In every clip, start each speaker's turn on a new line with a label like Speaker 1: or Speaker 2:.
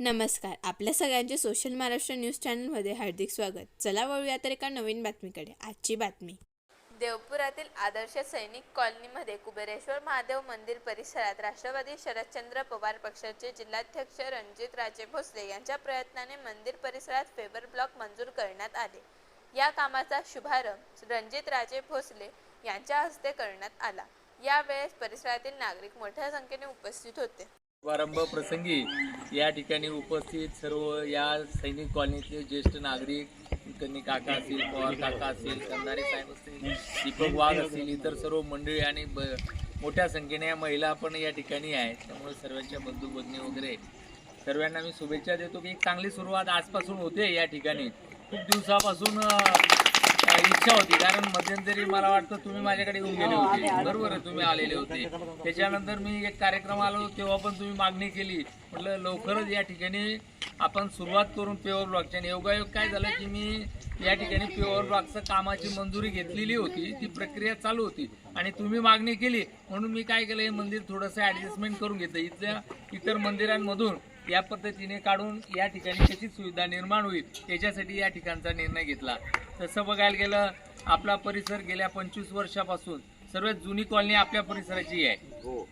Speaker 1: नमस्कार. आपल्या सगळ्यांचे सोशल महाराष्ट्र न्यूज चॅनलमध्ये हार्दिक स्वागत. चला वळूया तर एका नवीन बातमीकडे. आजची बातमी.
Speaker 2: देवपुरातील आदर्श सैनिक कॉलनीमध्ये कुबेरेश्वर महादेव मंदिर परिसरात राष्ट्रवादी शरदचंद्र पवार पक्षाचे जिल्हाध्यक्ष रणजित राजे भोसले यांच्या प्रयत्नाने मंदिर परिसरात फेबर ब्लॉक मंजूर करण्यात आले. या कामाचा शुभारंभ रणजित राजे भोसले यांच्या हस्ते करण्यात आला. यावेळेस परिसरातील नागरिक मोठ्या संख्येने उपस्थित होते.
Speaker 3: शुभारंभ प्रसंगी या ठिकाणी उपस्थित सर्व या सैनिक कॉलनीतले ज्येष्ठ नागरिक त्यांनी काका असतील पवार काका असतील कंधारे साहेब असतील दीपक वाघ असतील इतर सर्व मंडळी आणि ब मोठ्या संख्येने या महिला पण या ठिकाणी आहेत. त्यामुळे सर्वांच्या बंधू भगिनी वगैरे सर्वांना मी शुभेच्छा देतो की एक चांगली सुरुवात आजपासून होते या ठिकाणी. खूप दिवसापासून इच्छा होती. कारण मध्यंतरी मला वाटतं तुम्ही माझ्याकडे येऊन गेले होते. बरोबर आहे तुम्ही आलेले होते. त्याच्यानंतर मी एक कार्यक्रम आलो तेव्हा पण तुम्ही मागणी केली. म्हटलं लवकरच या ठिकाणी आपण सुरुवात करून प्युअर ब्लॉकची आणि योगायोग काय झालं की मी या ठिकाणी प्युअर ब्लॉकचं कामाची मंजुरी घेतलेली होती. ती प्रक्रिया चालू होती. आणि तुम्ही मागणी केली. म्हणून मी काय केलं हे मंदिर थोडंसं ॲडजस्टमेंट करून घेतलं. इथल्या इतर मंदिरांमधून या पद्धतीने काढून या ठिकाणी कशी सुविधा निर्माण होईल याच्यासाठी या ठिकाणचा निर्णय घेतला. तसं बघायला गेलं आपला परिसर गेल्या पंचवीस वर्षापासून सर्वात जुनी कॉलनी आपल्या परिसराची आहे.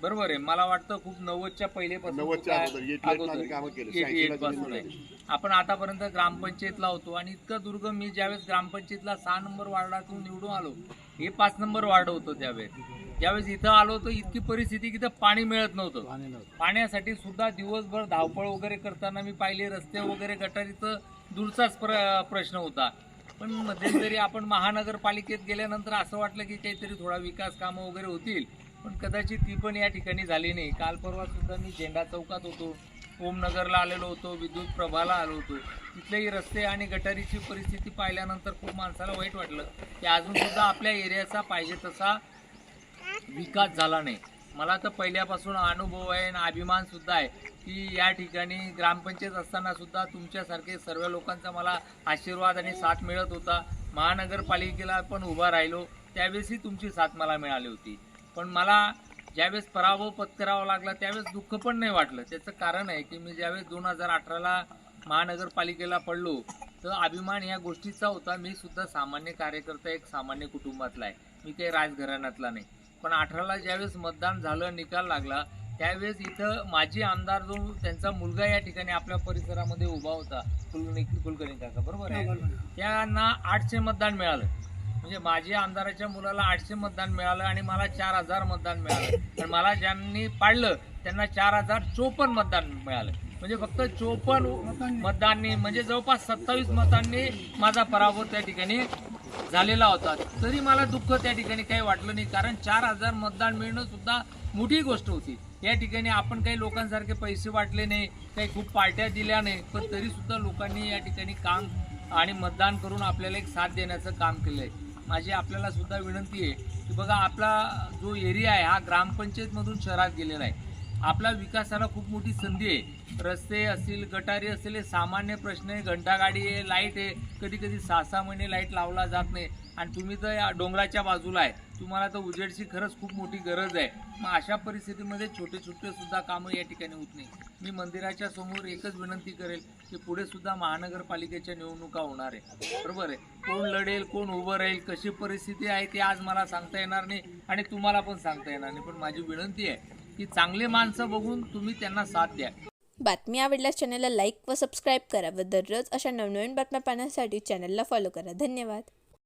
Speaker 3: बरोबर आहे. मला वाटतं खूप नव्वदच्या पहिलेपासून
Speaker 4: हो. नव्वदच्या
Speaker 3: काय-
Speaker 4: अगोदर, 88 ला आम्ही कामं केली,
Speaker 3: 88
Speaker 4: 86 ला
Speaker 3: पासून
Speaker 4: तुम्ही
Speaker 3: आहे. आपण आतापर्यंत ग्रामपंचायतला होतो आणि इतकं दुर्गम मी ज्यावेळेस ग्रामपंचायतला सहा नंबर वार्डातून निवडून आलो हे पाच नंबर वार्ड होतं त्यावेळेस. ज्यावेळेस इथं आलो तर इतकी परिस्थिती की पाणी मिळत नव्हतं. पाण्यासाठी सुद्धा दिवसभर धावपळ वगैरे करताना मी पाहिले रस्ते वगैरे गटारीचं दूरचाच प्र प्रश्न होता. पण मध्यंतरी आपण महानगरपालिकेत गेल्यानंतर असं वाटलं की काहीतरी थोडा विकास कामं वगैरे होतील पण कदाचित ती पण या ठिकाणी झाली नाही. काल परवा सुद्धा मी झेंडा चौकात होतो ओमनगरला आलेलो होतो विद्युत प्रभाला आलो होतो. तिथलेही रस्ते आणि गटारीची परिस्थिती पाहिल्यानंतर खूप माणसाला वाईट वाटलं की अजून सुद्धा आपल्या एरियाचा पाहिजे तसा विकास झाला नाही. मला तर पहिल्यापासून अनुभव आहे आणि अभिमानसुद्धा आहे की या ठिकाणी ग्रामपंचायत असतानासुद्धा तुमच्यासारखे सर्व लोकांचा मला आशीर्वाद आणि साथ मिळत होता. महानगरपालिकेला पण उभा राहिलो. त्यावेळेसही तुमची साथ मला मिळाली होती. पण मला ज्यावेळेस पराभव पत्करावा लागला त्यावेळेस दुःख पण नाही वाटलं. त्याचं कारण आहे की मी ज्यावेळेस दोन हजार अठराला महानगरपालिकेला पडलो तर अभिमान या गोष्टीचा होता. मी सुद्धा सामान्य कार्यकर्ता एक सामान्य कुटुंबातला आहे. मी काही राजघराण्यातला नाही. पण अठराला ज्यावेळेस मतदान झालं निकाल लागला त्यावेळेस इथं माजी आमदार जो त्यांचा मुलगा या ठिकाणी आपल्या परिसरामध्ये उभा होता कुलकर्णी कुलकर्णी काका बरोबर आहे? त्यांना आठशे मतदान मिळालं. म्हणजे माझ्या आमदाराच्या मुलाला आठशे मतदान मिळालं आणि मला चार हजार मतदान मिळालं. आणि मला ज्यांनी पाडलं त्यांना चार हजार चोपन्न मतदान मिळालं. म्हणजे फक्त चोपन्न मतदाननी म्हणजे जवळपास सत्तावीस मतांनी माझा पराभव त्या ठिकाणी झालेला होता. तरी मला दुःख त्या ठिकाणी काही वाटलं नाही. कारण चार हजार मतदान मिळणं सुद्धा मोठी गोष्ट होती. या ठिकाणी आपण काही लोकांसारखे पैसे वाटले नाही. काही खूप पार्ट्या दिल्या नाही. पण तरी सुद्धा लोकांनी या ठिकाणी काम आणि मतदान करून आपल्याला एक साथ देण्याचं काम केलं आहे माझी आपल्याला सुद्धा विनंती आहे की बघा आपला जो एरिया आहे हा ग्रामपंचायतमधून शहरात गेलेला आहे. आपला विकासाला खूप मोठी संधी आहे. रस्ते असतील गटारी असतील हे सामान्य प्रश्न आहे. घंटागाडी आहे लाइट आहे. कधी कधी सहा सहा महिने लाइट लावला जात नाही. आणि तुम्ही तर या डोंगराच्या बाजूला आहे. तुम्हाला तर उजेडची खरंच खूप मोठी गरज आहे. मग अशा परिस्थितीमध्ये छोटे छोटे सुद्धा कामं या ठिकाणी होत नाही. मी मंदिराच्या समोर एकच विनंती करेल की पुढे सुद्धा महानगरपालिकेच्या निवडणुका होणार आहे. बरोबर आहे? कोण लढेल कोण उभं राहील कशी परिस्थिती आहे ते आज मला सांगता येणार नाही आणि तुम्हाला पण सांगता येणार नाही. पण माझी विनंती आहे की चांगले माणसं बघून तुम्ही त्यांना साथ द्या.
Speaker 1: बातमी आवडल्यास चॅनलला लाईक व सबस्क्राईब करा व दररोज अशा नवनवीन बातम्या पाहण्यासाठी चॅनलला फॉलो करा. धन्यवाद.